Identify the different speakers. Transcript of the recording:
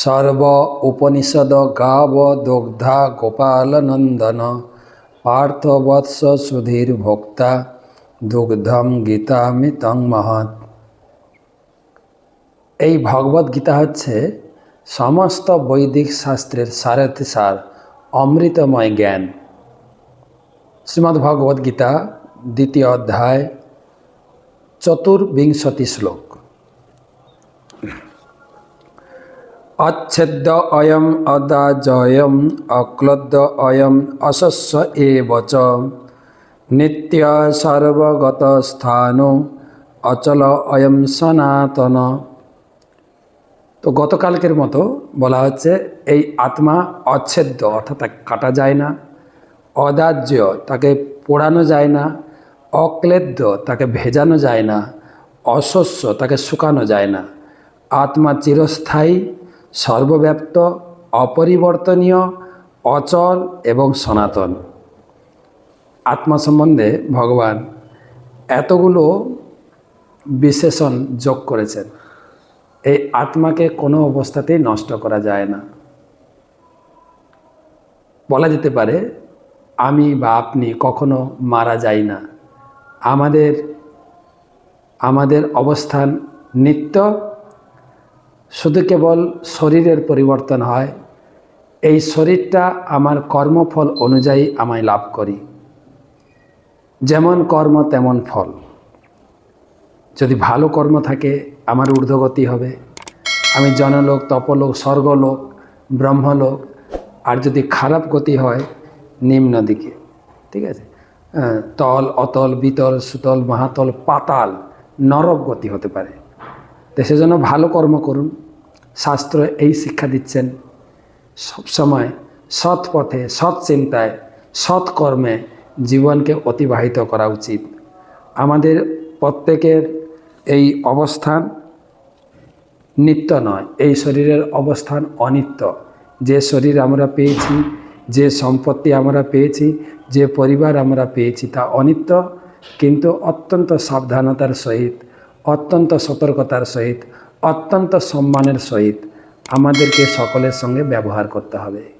Speaker 1: সর্ব উপনিষদ গাব দগ্ধা গোপালনন্দন পার্থবৎস সুধীর ভোক্তা দুগ্ধম গীতামিতং মহৎ। এই ভগবত গীতা হচ্ছে সমস্ত বৈদিক শাস্ত্রের সারথি সার, অমৃতময় জ্ঞান। শ্রীমদ্ ভগবদ গীতা, দ্বিতীয় অধ্যায়, চতুর্বিংশতি শ্লোক। অচ্ছেদ্য অয়ম অদাজয়ম, অক্লদ্য অয়ম অশস্য এবচ। নিত্য সর্বগত স্থান, অচল অয়ম সনাতন। তো গতকালকের মতো বলা হচ্ছে এই আত্মা অচ্ছেদ্য, অর্থাৎ তাকে কাটা যায় না অদাহ্য তাকে পোড়ানো যায় না, অক্লেদ্য, তাকে ভেজানো যায় না, অশস্য, তাকে শুকানো যায় না। আত্মা চিরস্থায়ী সর্বব্যাপ্ত, অপরিবর্তনীয়, অচল এবং সনাতন। আত্মা সম্বন্ধে ভগবান এতগুলো বিশেষণ যোগ করেছেন। এই আত্মাকে কোনো অবস্থাতেই নষ্ট করা যায় না। বলা যেতে পারে, আমি বা আপনি কখনো মারা যাই না। আমাদের আমাদের অবস্থান নিত্য শুধু কেবল শরীরের পরিবর্তন হয়, এই শরীরটা আমার কর্মফল অনুযায়ী আমায় লাভ করি। যেমন কর্ম, তেমন ফল। যদি ভালো কর্ম থাকে, আমার ঊর্ধ্বগতি হবে। আমি জনলোক, তপলোক, স্বর্গলোক, ব্রহ্মলোক, আর যদি খারাপ গতি হয়, নিম্ন দিকে। ঠিক আছে? তল, অতল, বিতল, সুতল, মহাতল, পাতাল, নরক গতি হতে পারে। তো সেজন্য ভালো কর্ম করুন। শাস্ত্র এই শিক্ষা দিচ্ছেন, সবসময় সৎ পথে, সৎ চিন্তায়, সৎ কর্মে জীবনকে অতিবাহিত করা উচিত। আমাদের প্রত্যেকের এই অবস্থান নিত্য নয়, এই শরীরের অবস্থান অনিত্য। যে শরীর আমরা পেয়েছি, যে সম্পত্তি আমরা পেয়েছি, যে পরিবার আমরা পেয়েছি তা অনিত্য, কিন্তু অত্যন্ত সাবধানতার সহিত অত্যন্ত সতর্কতার সহিত অত্যন্ত সম্মানের সহিত আমাদেরকে সকলের সঙ্গে ব্যবহার করতে হবে।